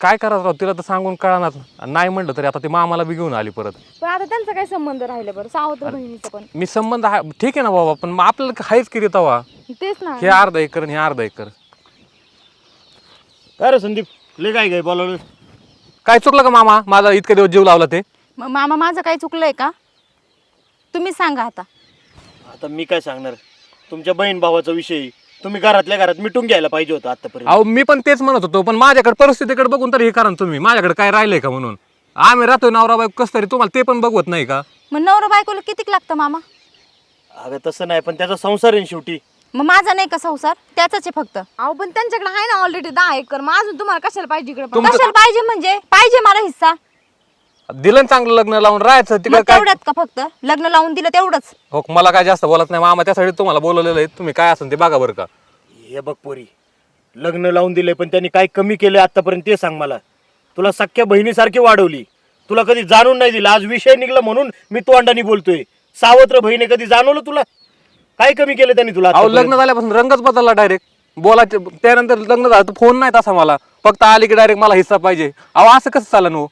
काय करायचं राव तिला तर सांगून कळणार नाही म्हणलं तरी आता ती मामाला बी घेऊन आली परत. पण आता त्यांचा काय संबंध राहिला बरं? सावत्र बहिणीचा पण. मी संबंध हा ठीक आहे ना बाबा पण मग आपल्याला हायच किती तवा. तेच ना. हे अर्धा एकर आणि हे अर्धा एकर. काय रे संदीप? ले काय काय बोलावलं. काय चुकलं का मामा? माझा इतके दिवस जीव लावला ते. मग मामा माझं काही चुकलंय का? तुम्ही सांगा आता. आता मी काय सांगणार? तुमच्या बहीण भावाचा विषय तुम्ही घरातल्या घरात मिटून घ्यायला पाहिजे होतं आतापर्यंत. अहो मी पण तेच म्हणत होतो पण माझ्याकडे परिस्थितीकडे बघून तर हे करा ना तुम्ही. माझ्याकडे काय राहिलंय का म्हणून? आम्ही राहतोय नवरा बायको कसं तरी तुम्हाला ते पण बघवत नाही का? मग नवरा बायकोला कितीक लागतं मामा? अगं तसं नाही पण त्याचा संसार आहे ना शेवटी. मग माझा नाही का संसार? त्याचाच आहे फक्त. अहो पण त्यांच्याकडे आहे ना ऑलरेडी दहा एकर. मग अजून तुम्हाला कशाला पाहिजे इकडे तुमचं- कशाला पाहिजे म्हणजे? पाहिजे मला हिस्सा. दिलं ना चांगलं लग्न लावून राहायचं तिकडे मग काय? तेवढ्यात का फक्त? लग्न लावून दिलं तेवढंच. हो मला काय जास्त बोलत नाही. मामा त्यासाठी तुम्हाला बोलवलेलं आहे. तुम्ही काय असेल ते बघा बरं का. हे बघ पोरी लग्न लावून दिले पण त्यांनी काय कमी केलं आतापर्यंत ते सांग मला. तुला सख्या बहिणीसारखी वाढवली. तुला कधी जाणून नाही दिलं. आज विषय निघला म्हणून मी तोंडाने बोलतोय. सावत्र बहिणी कधी जाणवलं तुला? काय कमी केलं त्यांनी तुला अहो आतापर्यंत? लग्न झाल्यापासून रंगच बदलला डायरेक्ट बोलायचे त्यानंतर लग्न झालं तर फोन नाही तसा मला. फक्त आली की डायरेक्ट मला हिस्सा पाहिजे. अहो असं कसं चालन हो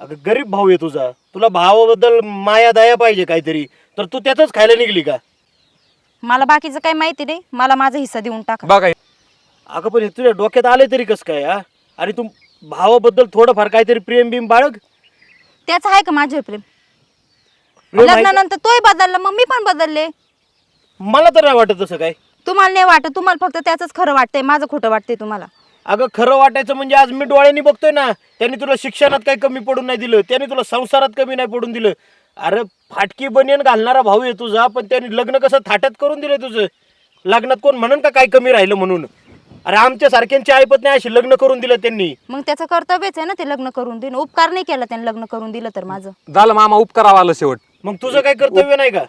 अगं गरीब भाऊ आहे तुझा. तुला भावाबद्दल माया दया पाहिजे काहीतरी. तर तू त्यातच खायला निघली का? मला बाकीचं काही माहिती नाही. मला माझा हिस्सा देऊन टाका. बघा अगं पण हे तुझ्या डोक्यात आले तरी कसं काय हा? आणि तू भावाबद्दल थोडंफार काहीतरी प्रेम बिम बाळग. त्याच आहे का माझे प्रेम? प्रेम आहे का? लग्नानंतर तोही बदलला मग मी पण बदलले. मला तर नाही वाटत तसं काय. तुम्हाला नाही वाटत तुम्हाला फक्त त्याच खरं वाटतंय माझं खोटं वाटतंय तुम्हाला. अगं खरं वाटायचं म्हणजे आज मी डोळ्यांनी बघतोय ना त्यांनी तुला शिक्षणात काही कमी पडून नाही दिलं त्यांनी तुला संसारात कमी नाही पडून दिलं. अरे फाटकी बनियन घालणारा भाऊ आहे तुझा पण त्यांनी लग्न कसं थाटात करून दिलं तुझं? लग्नात कोण म्हणून का काय कमी राहिलं म्हणून? अरे आमच्या सारख्यांची ऐपत नाही अशी लग्न करून दिलं त्यांनी. मग त्याचं कर्तव्यच आहे ना ते लग्न करून देणं. उपकार नाही केला त्याने लग्न करून दिलं तर माझं. झालं मामा उपकारावा आलं शेवट. मग तुझं काय कर्तव्य नाही का?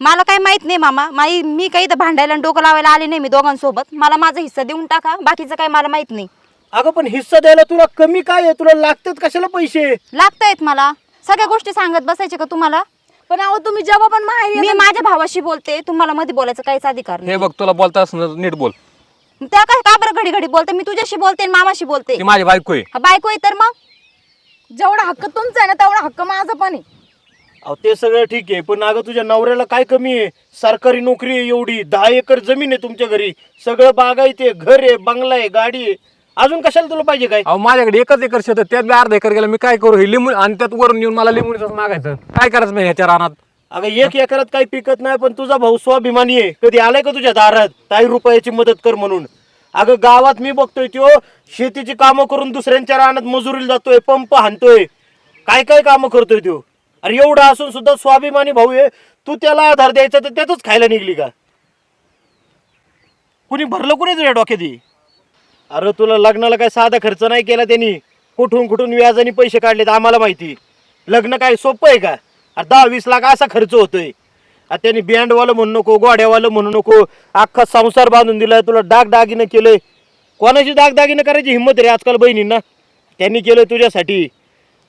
मला काही माहीत नाही मामा. माई मी काही इथं भांडायला आणि डोकं लावायला आले नाही मी दोघांसोबत. मला माझा हिस्सा देऊन टाका. बाकीचं काही मला माहीत नाही. अगं पण हिस्सा द्यायला तुला कमी काय आहे? तुला लागतात कशाला पैसे? लागतायत मला. सगळ्या गोष्टी सांगत बसायचे का तुम्हाला? पण अहो तुम्ही जेव्हा पण माहेरी मी माझ्या भावाशी बोलते. तुम्हाला मध्ये बोलायचं काहीच अधिकार हे नाही बघ तुला बोलता असं नीट बोल. त्या काय का बरं घडी घडी बोलते? मी तुझ्याशी बोलते आणि मामाशी बोलते. ती माझी बायको आहे. हा, बायको आहे तर मग? जेवढा हक्क तुमचा आहे ना तेवढा हक्क माझा पण आहे. अहो ते सगळं ठीक आहे पण अगं तुझ्या नवऱ्याला काय कमी आहे? सरकारी नोकरी आहे एवढी दहा एकर जमीन आहे तुमच्या घरी. सगळं बागायते घर आहे बंगला आहे गाडी आहे. अजून कशाला तुला पाहिजे काय? अहो माझ्याकडे एकच एकर शेत आहे, त्यात बी अर्धा एकर गेला मी काय करू? हे लिंबू आणि त्यात वरून येऊन मला लिंबूच मागायचं. काय करायचं मी ह्याच्या रानात? अगं एक एकरात काही पिकत नाही पण तुझा भाऊ स्वाभिमानी आहे. कधी आलाय का तुझ्या दारात? काही रुपयाची मदत कर म्हणून. अगं गावात मी बघतोय त्यो शेतीची कामं करून दुसऱ्यांच्या रानात मजुरीला जातोय पंप हाणतोय. काय काय कामं करतोय त्यो? अरे एवढा असून सुद्धा स्वाभिमानी भाऊ आहे. तू त्याला आधार द्यायचा तर त्यातच खायला निघली का? कुणी भरलं कुणी तुझ्या डोक्यात अरे तुला लग्नाला काय साधा खर्च नाही केला त्यांनी? कुठून कुठून व्याजाने पैसे काढलेत आम्हाला माहिती? लग्न काय सोपं आहे का? अरे दहा वीस लाख असा खर्च होतोय. आता त्यांनी बँडवालं म्हणू नको गोड्यावालं म्हणू नको अख्खा संसार बांधून दिलाय तुला डागदागिनं केलंय कोणाची दागदागिनं करायची हिंमत रे आजकाल बहिणींना? त्यांनी केलं तुझ्यासाठी.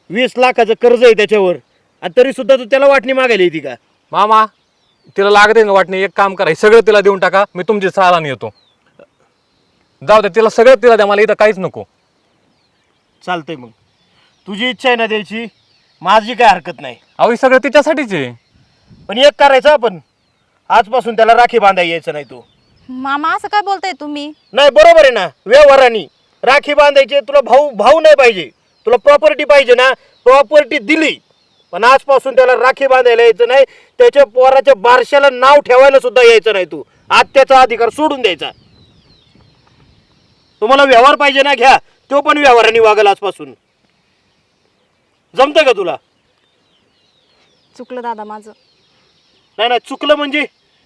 वीस लाखाचं कर्ज आहे त्याच्यावर. आणि तरी सुद्धा तू त्याला वाटणी मागायला येते का? मामा तिला लागते ना वाटणे एक काम करा हे सगळं तिला देऊन टाका मी तुमची सालाने येतो. जाऊ दे तिला सगळं तिला द्या मला इथं काहीच नको. चालतंय मग. तुझी इच्छा आहे ना द्यायची माझी काय हरकत नाही. अहो हे सगळं तिच्यासाठीच आहे. पण एक करायचं आपण. आजपासून त्याला राखी बांधायला यायचं नाही तू. मामा असं काय बोलताय तुम्ही? नाही बरोबर आहे ना व्यवहाराने. राखी बांधायचे तुला भाऊ भाऊ नाही पाहिजे. तुला प्रॉपर्टी पाहिजे ना प्रॉपर्टी दिली. पण आजपासून त्याला राखी बांधायला यायचं नाही. त्याच्या पोराच्या बारशाला नाव ठेवायला सुद्धा यायचं नाही तू. आत्याचा अधिकार सोडून द्यायचा. तुम्हाला व्यवहार पाहिजे ना घ्या. तो पण व्यवहाराने वागल आजपासून. जमतंय का तुला? चुकलं दादा माझं. नाही नाही चुकलं म्हणजे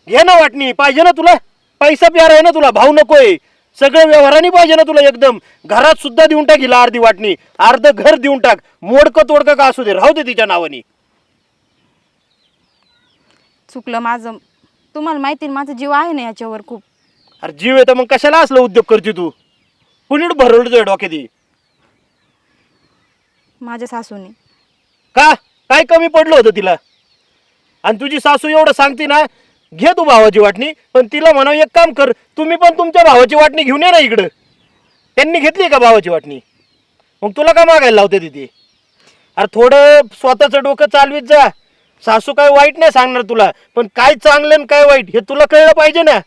घे ना वाटणी. पाहिजे ना तुला. पैसा प्यार आहे ना तुला. भाऊ नकोय. सगळं व्यवहाराने पाहिजे ना तुला एकदम. घरात सुद्धा देऊन टाक हिला अर्धी वाटणी. अर्ध घर देऊन टाक. मोडकं तोडकं का असू दे. राहू दे तिच्या नावाने. चुकलं माझं. तुम्हाला माहिती आहे, माझा जीव आहे ना याच्यावर खूप. अरे जीव येतं मग कशाला असलं उद्योग करते तू? कुणी भरवलं तुझ्या डोक्यात हे? माझ्या सासूने. का? काय कमी पडलं होतं तिला? आणि तुझी सासू एवढं सांगते ना घे तू भावाची वाटणी पण तिला म्हणा एक काम कर तुम्ही पण तुमच्या भावाची वाटणी घेऊन ये ना इकडं. त्यांनी घेतली का भावाची वाटणी? मग तुला का मागायला लावते तिथे अरे थोडं स्वतःचं डोकं चालवीत जा. सासू काय वाईट नाही सांगणार तुला पण काय चांगलं आणि काय वाईट हे तुला कळलं पाहिजे ना.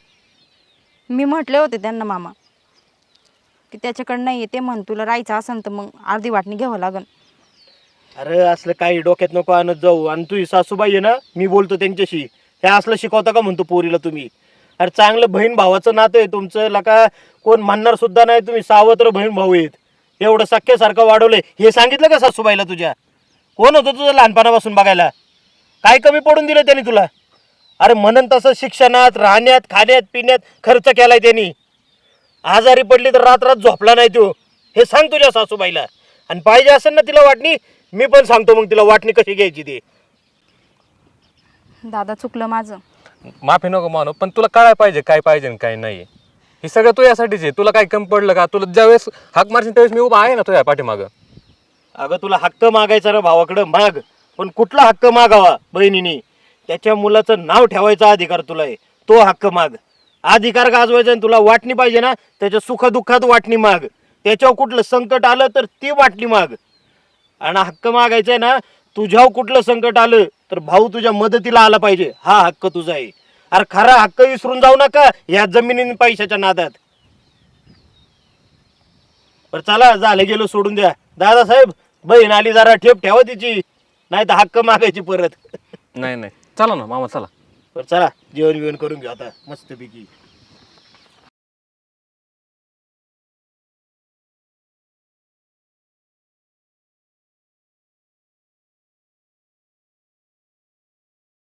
मी म्हटले होते त्यांना मामा की त्याच्याकडे नाही ते म्हण तुला राहायचं असेल तर मग अर्धी वाटणी घ्यावं लागन. अरे असलं काही डोक्यात नको आणत जाऊ आणि तुझी सासूबाई आहे ना मी बोलतो त्यांच्याशी. हे असलं शिकवता का म्हणतो पोरीला तुम्ही? अरे चांगलं बहीण भावाचं नातं आहे तुमचं. लका कोण म्हणणार सुद्धा नाही तुम्ही. सावत्र बहीण भाऊ आहेत. एवढं सख्यासारखं वाढवलंय. हे सांगितलं का सासूबाईला तुझ्या? कोण होतं तुझं लहानपणापासून बघायला? काय कमी पडून दिलं त्यांनी तुला? अरे म्हणून तसं शिक्षणात राहण्यात खाण्यात पिण्यात खर्च केलाय त्यांनी. आजारी पडली तर रात रात झोपला नाही तो. हे सांग तुझ्या सासूबाईला. आणि पाहिजे असेल ना तिला वाटणी मी पण सांगतो मग तिला वाटणी कशी घ्यायची ते. दादा चुकलं माझं. माफी नको मानू पण तुला कळायला पाहिजे काय पाहिजे आणि काय नाही हे सगळं तू यासाठीच आहे. तुला काय कमी पडलं का? तुला ज्यावेळेस हाक मारशील त्यावेळेस मी उभा आहे ना तुझ्या पाठीमागं. अगं तुला हक्क मागायचा रे भावाकडं माग. पण कुठला हक्क मागावा बहिणीने? त्याच्या मुलाचं नाव ठेवायचा अधिकार तुला आहे. तो हक्क माग. अधिकार गाजवायचा आणि तुला वाटणी पाहिजे ना त्याच्या सुखदुःखात वाटणी माग. त्याच्यावर कुठलं संकट आलं तर ती वाटणी माग. आणि हक्क मागायचा आहे ना तुझ्यावर कुठलं संकट आलं तर भाऊ तुझ्या मदतीला आला पाहिजे. हा हक्क तुझा आहे. अरे खरा हक्क विसरून जाऊ नका या जमिनी पैशाच्या नादात. बरं चला झालं गेलो सोडून द्या. दादासाहेब बहीण आली जरा ठेप ठेवा तिची. नाही तर हक्क मागायची परत. नाही नाही. चला ना मामा चला. बरं चला. जेवण बिवण करून घेऊ आता. मस्तपैकी.